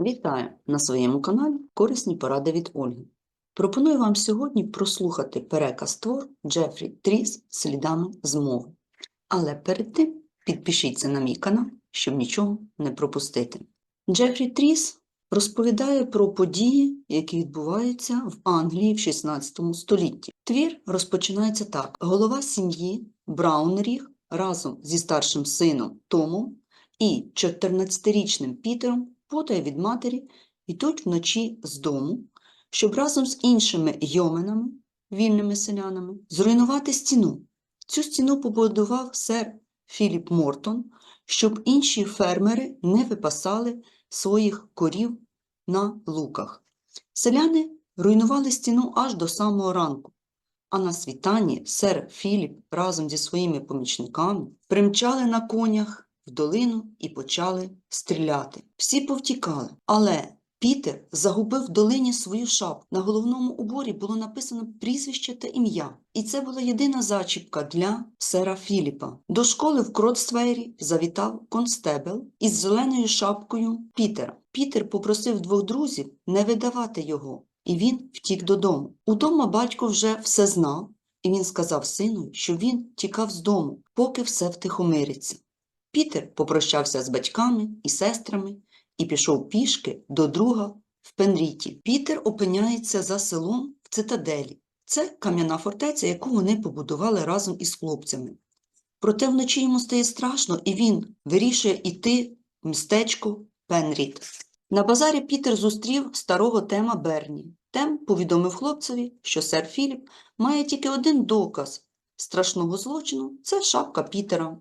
Вітаю на своєму каналі Корисні поради від Ольги. Пропоную вам сьогодні прослухати переказ твор Джефрі Тріс слідами змови. Але перед тим підпишіться на мій канал, щоб нічого не пропустити. Джефрі Тріс розповідає про події, які відбуваються в Англії в 16 столітті. Твір розпочинається так: голова сім'ї Браунріг разом зі старшим сином Томом і 14-річним Пітером подає від матері йдуть вночі з дому, щоб разом з іншими йоменами, вільними селянами, зруйнувати стіну. Цю стіну побудував сер Філіп Мортон, щоб інші фермери не випасали своїх корів на луках. Селяни руйнували стіну аж до самого ранку. А на світанні сер Філіп разом зі своїми помічниками примчали на конях долину і почали стріляти. Всі повтікали, але Пітер загубив в долині свою шапку. На головному уборі було написано прізвище та ім'я, і це була єдина зачіпка для сера Філіпа. До школи в Кротствейрі завітав констебел із зеленою шапкою Пітера. Пітер попросив двох друзів не видавати його, і він втік додому. Удома батько вже все знав, і він сказав сину, що він тікав з дому, поки все втихомириться. Пітер попрощався з батьками і сестрами і пішов пішки до друга в Пенріті. Пітер опиняється за селом в цитаделі. Це кам'яна фортеця, яку вони побудували разом із хлопцями. Проте вночі йому стає страшно, і він вирішує йти в містечко Пенріт. На базарі Пітер зустрів старого Тема Берні. Тем повідомив хлопцеві, що сер Філіп має тільки один доказ страшного злочину це шапка Пітера.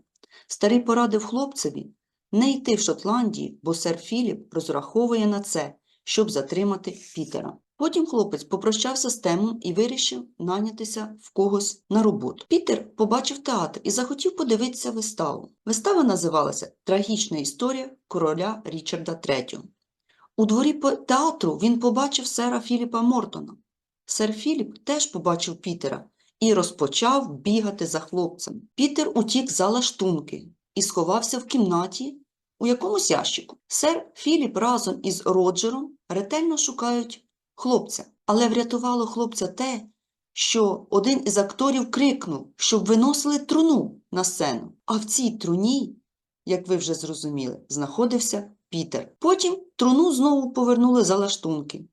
Старий порадив хлопцеві не йти в Шотландії, бо сер Філіп розраховує на це, щоб затримати Пітера. Потім хлопець попрощався з Темом і вирішив нанятися в когось на роботу. Пітер побачив театр і захотів подивитися виставу. Вистава називалася Трагічна історія короля Річарда III. У дворі театру він побачив сера Філіпа Мортона. Сер Філіп теж побачив Пітера і розпочав бігати за хлопцем. Пітер утік за лаштунки і сховався в кімнаті у якомусь ящику. Сер Філіп разом із Роджером ретельно шукають хлопця, але врятувало хлопця те, що один із акторів крикнув, щоб виносили труну на сцену. А в цій труні, як ви вже зрозуміли, знаходився Пітер. Потім труну знову повернули за лаштунки.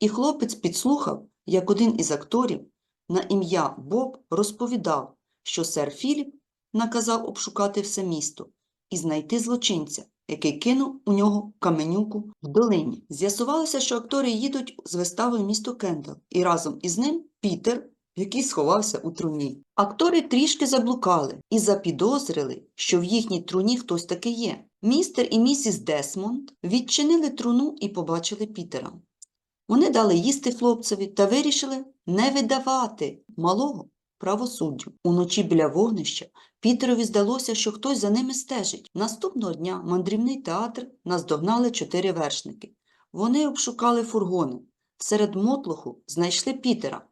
І хлопець підслухав, як один із акторів на ім'я Боб розповідав, що сер Філіп наказав обшукати все місто і знайти злочинця, який кинув у нього каменюку в долині. З'ясувалося, що актори їдуть з вистави місто Кендал, і разом із ним Пітер, який сховався у труні. Актори трішки заблукали і запідозрили, що в їхній труні хтось таки є. Містер і місіс Десмонд відчинили труну і побачили Пітера. Вони дали їсти хлопцеві та вирішили не видавати малого правосуддю. Уночі біля вогнища Пітерові здалося, що хтось за ними стежить. Наступного дня мандрівний театр наздогнали чотири вершники. Вони обшукали фургони. Серед мотлоху знайшли Пітера.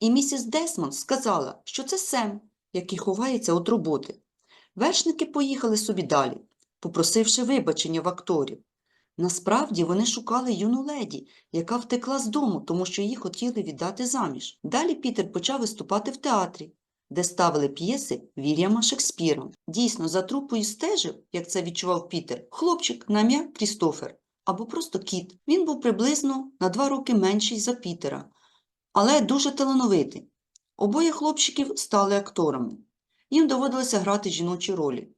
І місіс Десмонд сказала, що це Сем, який ховається від роботи. Вершники поїхали собі далі, попросивши вибачення в акторів. Насправді вони шукали юну леді, яка втекла з дому, тому що її хотіли віддати заміж. Далі Пітер почав виступати в театрі, де ставили п'єси Вільяма Шекспіра. Дійсно, за трупою стежив, як це відчував Пітер, хлопчик на ім'я Крістофер або просто кіт. Він був приблизно на два роки менший за Пітера, але дуже талановитий. Обоє хлопчиків стали акторами. Їм доводилося грати жіночі ролі.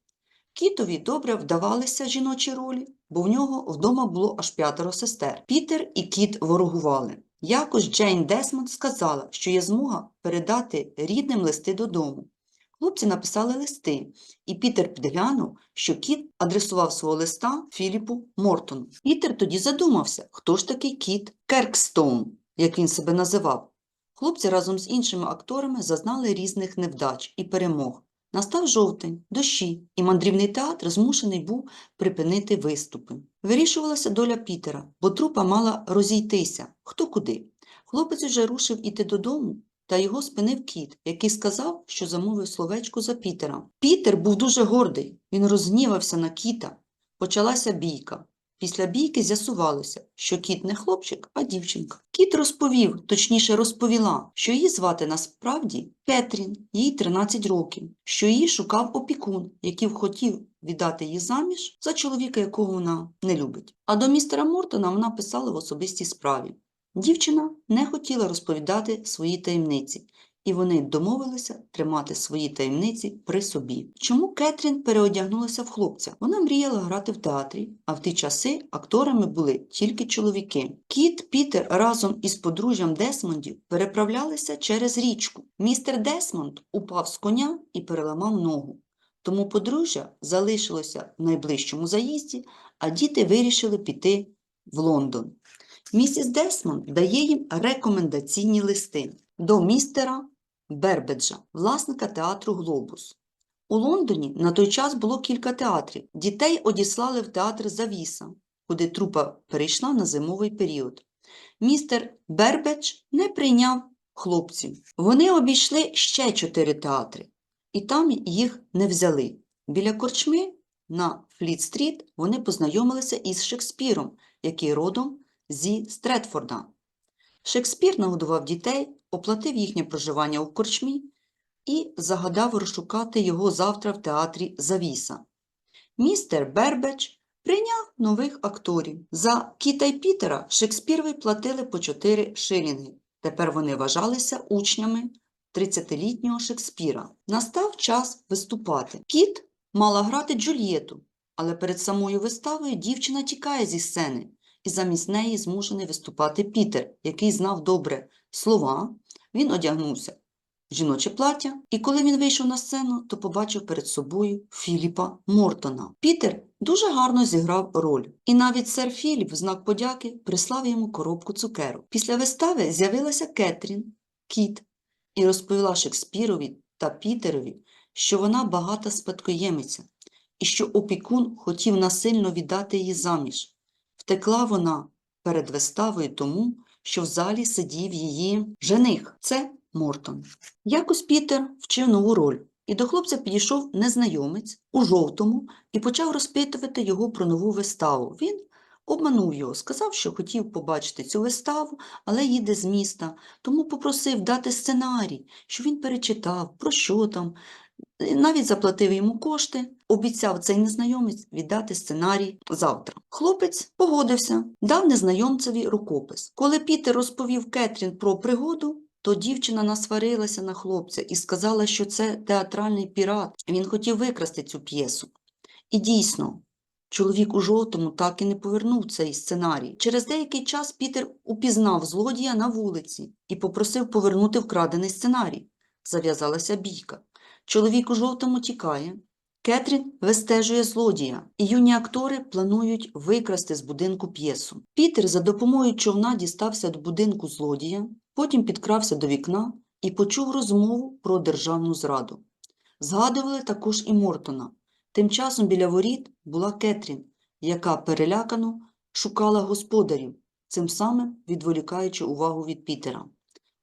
Кітові добре вдавалися жіночі ролі, бо в нього вдома було аж п'ятеро сестер. Пітер і кіт ворогували. Якось Джейн Десмонд сказала, що є змога передати рідним листи додому. Хлопці написали листи, і Пітер підглянув, що кіт адресував свого листа Філіпу Мортону. Пітер тоді задумався, хто ж такий кіт Керкстоун, як він себе називав. Хлопці разом з іншими акторами зазнали різних невдач і перемог. Настав жовтень, дощі, і мандрівний театр змушений був припинити виступи. Вирішувалася доля Пітера, бо трупа мала розійтися хто куди. Хлопець уже рушив іти додому, та його спинив кіт, який сказав, що замовив словечко за Пітера. Пітер був дуже гордий, він розгнівався на кіта. Почалася бійка. Після бійки з'ясувалося, що кіт не хлопчик, а дівчинка. Кіт розповів, точніше розповіла, що її звати насправді Кетрін, їй 13 років, що її шукав опікун, який хотів віддати її заміж за чоловіка, якого вона не любить. А до містера Мортона вона писала в особистій справі. Дівчина не хотіла розповідати свої таємниці, і вони домовилися тримати свої таємниці при собі. Чому Кетрін переодягнулася в хлопця? Вона мріяла грати в театрі, а в ті часи акторами були тільки чоловіки. Кіт Пітер разом із подружжям Десмондів переправлялися через річку. Містер Десмонд упав з коня і переламав ногу. Тому подружжя залишилося в найближчому заїзді, а діти вирішили піти в Лондон. Місіс Десмонд дає їм рекомендаційні листи до містера Бербеджа, власника театру Глобус. У Лондоні на той час було кілька театрів. Дітей одіслали в театр Завіса, куди трупа перейшла на зимовий період. Містер Бербедж не прийняв хлопців. Вони обійшли ще чотири театри, і там їх не взяли. Біля корчми на Фліт-стріт вони познайомилися із Шекспіром, який родом зі Стретфорда. Шекспір нагодував дітей, оплатив їхнє проживання у корчмі і загадав розшукати його завтра в театрі Завіса. Містер Бербеч прийняв нових акторів. За Кіта й Пітера Шекспірові платили по 4 шилінги. Тепер вони вважалися учнями 30-літнього Шекспіра. Настав час виступати. Кіт мала грати Джульєту, але перед самою виставою дівчина тікає зі сцени і замість неї змушений виступати Пітер, який знав добре слова. Він одягнувся в жіноче плаття, і коли він вийшов на сцену, то побачив перед собою Філіпа Мортона. Пітер дуже гарно зіграв роль, і навіть сер Філіп в знак подяки прислав йому коробку цукеру. Після вистави з'явилася Кетрін, кіт, і розповіла Шекспірові та Пітерові, що вона багата спадкоємиця, і що опікун хотів насильно віддати її заміж. Втекла вона перед виставою тому, що в залі сидів її жених. Це Мортон. Якось Пітер вчив нову роль, і до хлопця підійшов незнайомець у жовтому і почав розпитувати його про нову виставу. Він обманув його, сказав, що хотів побачити цю виставу, але їде з міста, тому попросив дати сценарій, що він перечитав, про що там, навіть заплатив йому кошти, обіцяв цей незнайомець віддати сценарій завтра. Хлопець погодився, дав незнайомцеві рукопис. Коли Пітер розповів Кетрін про пригоду, то дівчина насварилася на хлопця і сказала, що це театральний пірат. Він хотів викрасти цю п'єсу. І дійсно, чоловік у жовтому так і не повернув цей сценарій. Через деякий час Пітер упізнав злодія на вулиці і попросив повернути вкрадений сценарій. Зав'язалася бійка. Чоловік у жовтому тікає. Кетрін вистежує злодія, і юні актори планують викрасти з будинку п'єсу. Пітер за допомогою човна дістався до будинку злодія, потім підкрався до вікна і почув розмову про державну зраду. Згадували також і Мортона. Тим часом біля воріт була Кетрін, яка перелякано шукала господарів, цим самим відволікаючи увагу від Пітера.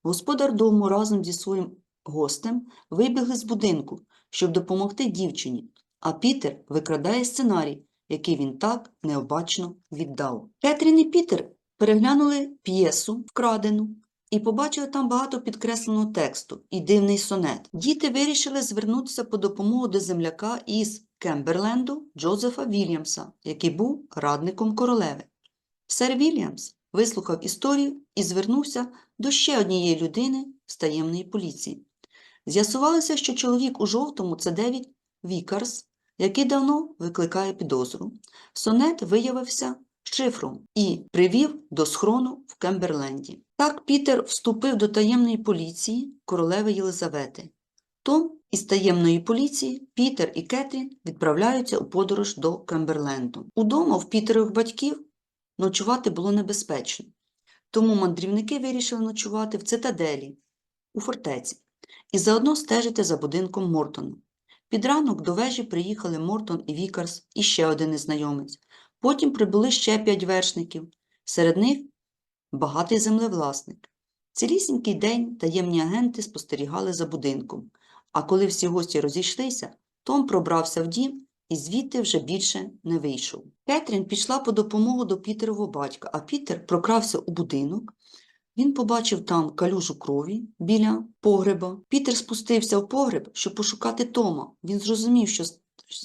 Господар дому разом зі своїм гостем вибігли з будинку, щоб допомогти дівчині, а Пітер викрадає сценарій, який він так необачно віддав. Кетрін і Пітер переглянули п'єсу вкрадену і побачили там багато підкресленого тексту і дивний сонет. Діти вирішили звернутися по допомогу до земляка із Кемберленду Джозефа Вільямса, який був радником королеви. Сер Вільямс вислухав історію і звернувся до ще однієї людини з таємної поліції. З'ясувалося, що чоловік у жовтому це Девід Вікарс, який давно викликає підозру. Сонет виявився шифром і привів до схрону в Кемберленді. Так Пітер вступив до таємної поліції королеви Єлизавети. Том із таємної поліції Пітер і Кетрін відправляються у подорож до Кемберленду. Удома в Пітерових батьків ночувати було небезпечно, тому мандрівники вирішили ночувати в цитаделі, у фортеці і заодно стежити за будинком Мортона. Під ранок до вежі приїхали Мортон і Вікарс і ще один незнайомець. Потім прибули ще п'ять вершників, серед них багатий землевласник. Цілісінький день таємні агенти спостерігали за будинком, а коли всі гості розійшлися, Том пробрався в дім і звідти вже більше не вийшов. Кетрін пішла по допомогу до Пітерового батька, а Пітер прокрався у будинок. Він побачив там калюжу крові біля погреба. Пітер спустився в погреб, щоб пошукати Тома. Він зрозумів, що з-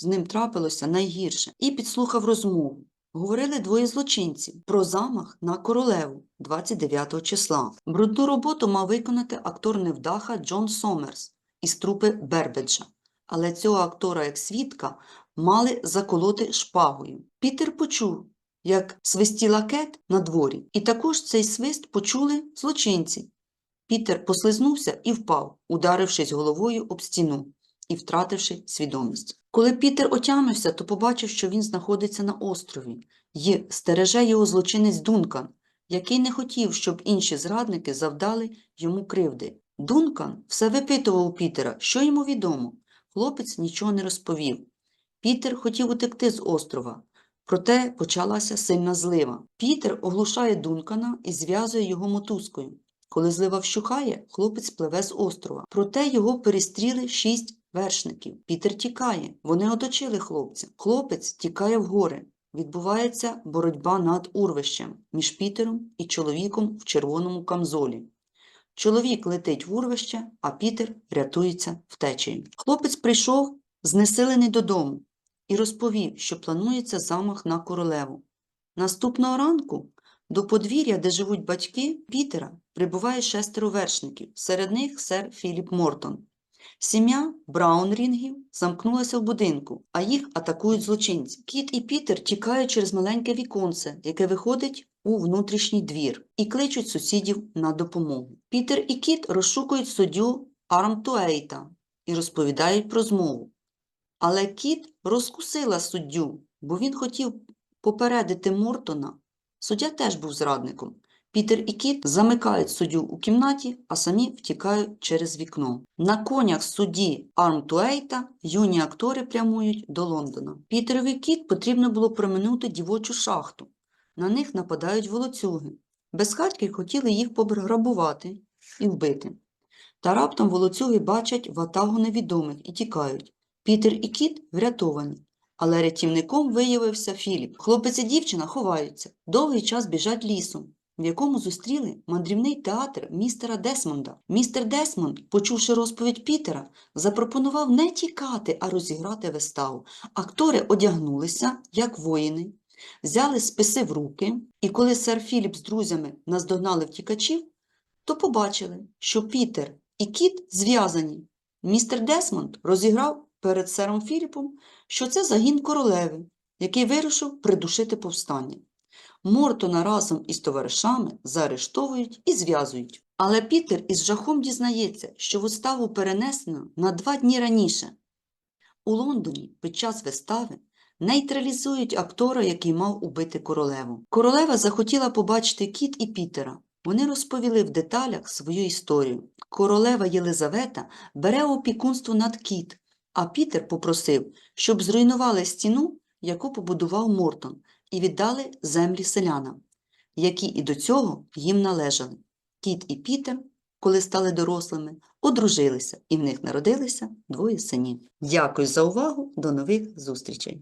ним трапилося найгірше, і підслухав розмову. Говорили двоє злочинців про замах на королеву 29 числа. Брудну роботу мав виконати актор невдаха Джон Сомерс із трупи Бербеджа. Але цього актора, як свідка, мали заколоти шпагою. Пітер почув, як свистіла кет на дворі, і також цей свист почули злочинці. Пітер послизнувся і впав, ударившись головою об стіну і втративши свідомість. Коли Пітер отямився, то побачив, що він знаходиться на острові, і стереже його злочинець Дункан, який не хотів, щоб інші зрадники завдали йому кривди. Дункан все випитував у Пітера, що йому відомо. Хлопець нічого не розповів. Пітер хотів утекти з острова, проте почалася сильна злива. Пітер оглушає Дункана і зв'язує його мотузкою. Коли злива вщухає, хлопець пливе з острова. Проте його перестріли шість вершників. Пітер тікає. Вони оточили хлопця. Хлопець тікає в гори. Відбувається боротьба над урвищем між Пітером і чоловіком в червоному камзолі. Чоловік летить в урвище, а Пітер рятується втечею. Хлопець прийшов знесилений додому і розповів, що планується замах на королеву. Наступного ранку до подвір'я, де живуть батьки Пітера, прибуває шестеро вершників, серед них сер Філіп Мортон. Сім'я Браунрінгів замкнулася в будинку, а їх атакують злочинці. Кіт і Пітер тікають через маленьке віконце, яке виходить у внутрішній двір, і кличуть сусідів на допомогу. Пітер і Кіт розшукують суддю Армтуейта і розповідають про змову. Але Кіт розкусила суддю, бо він хотів попередити Мортона. Суддя теж був зрадником. Пітер і Кіт замикають суддю у кімнаті, а самі втікають через вікно. На конях судді Армтуейта юні актори прямують до Лондона. Пітерові Кіт потрібно було проминути дівочу шахту. На них нападають волоцюги. Безхатьки хотіли їх пограбувати і вбити. Та раптом волоцюги бачать ватагу невідомих і тікають. Пітер і Кіт врятовані. Але рятівником виявився Філіп. Хлопець і дівчина ховаються, довгий час біжать лісом, в якому зустріли мандрівний театр містера Десмонда. Містер Десмонд, почувши розповідь Пітера, запропонував не тікати, а розіграти виставу. Актори одягнулися, як воїни, взяли списи в руки, і коли сер Філіп з друзями наздогнали втікачів, то побачили, що Пітер і Кіт зв'язані. Містер Десмонд розіграв перед сером Філіпом, що це загін королеви, який вирішив придушити повстання. Мортона разом із товаришами заарештовують і зв'язують. Але Пітер із жахом дізнається, що виставу перенесено на два дні раніше. У Лондоні під час вистави нейтралізують актора, який мав убити королеву. Королева захотіла побачити Кіт і Пітера. Вони розповіли в деталях свою історію. Королева Єлизавета бере опікунство над Кіт, а Пітер попросив, щоб зруйнували стіну, яку побудував Мортон, і віддали землі селянам, які і до цього їм належали. Кіт і Пітер, коли стали дорослими, одружилися, і в них народилися двоє синів. Дякую за увагу, до нових зустрічей!